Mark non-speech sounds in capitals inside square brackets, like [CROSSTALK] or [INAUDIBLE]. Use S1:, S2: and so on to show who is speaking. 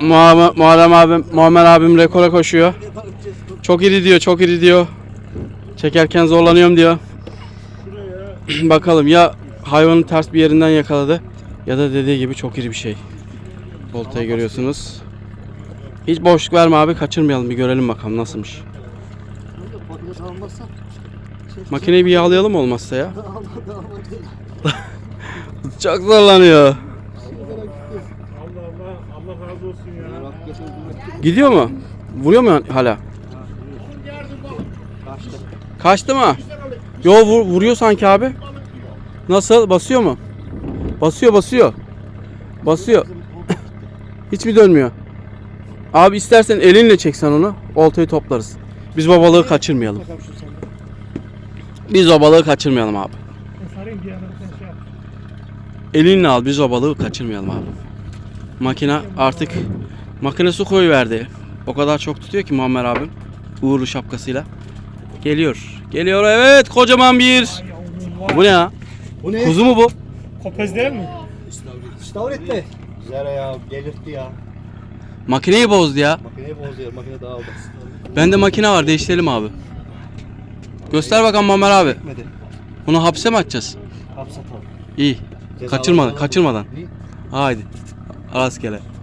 S1: Muhammed, Muharrem abim, Muammer abim rekora koşuyor. Çok iri diyor, çok iri diyor. Çekerken zorlanıyorum diyor. [CLEARS THROAT] Bakalım ya hayvanın ters bir yerinden yakaladı ya da dediği gibi çok iri bir şey. Voltayı görüyorsunuz. Hiç boşluk verme abi kaçırmayalım bir görelim bakalım nasılmış. Makineyi bir yağlayalım olmazsa ya. [LAUGHS] [LAUGHS] Çok zorlanıyor.
S2: Razı olsun ya.
S1: Gidiyor mu? Vuruyor mu hala?
S3: kaçtı.
S1: Kaçtı mı? Yo vur- vuruyor sanki abi. Nasıl? Basıyor mu? Basıyor basıyor. Basıyor. [COUGHS] Hiç mi dönmüyor? Abi istersen elinle çeksen onu. Oltayı toplarız. Biz o balığı kaçırmayalım. Biz o balığı kaçırmayalım abi.
S2: Şey.
S1: Elinle al biz o balığı kaçırmayalım abi. Makine artık makine su koyu verdi. O kadar çok tutuyor ki Muammer abim. Uğurlu şapkasıyla. Geliyor. Geliyor evet kocaman bir. Bu ne ya?
S3: Bu ne?
S1: Kuzu mu bu?
S2: Kopez değil mi?
S3: İstavrit mi? Güzel ya gelirtti ya.
S1: Makineyi bozdu ya.
S3: Makineyi bozuyor makine dağıldı.
S1: Bende makine var değiştirelim abi. Göster bakalım Muammer abi. Bunu hapse mi atacağız?
S3: Hapsatalım.
S1: İyi.
S3: Cezalar
S1: Kaçırmadan, kaçırmadan.
S3: İyi.
S1: Haydi. Rastgele.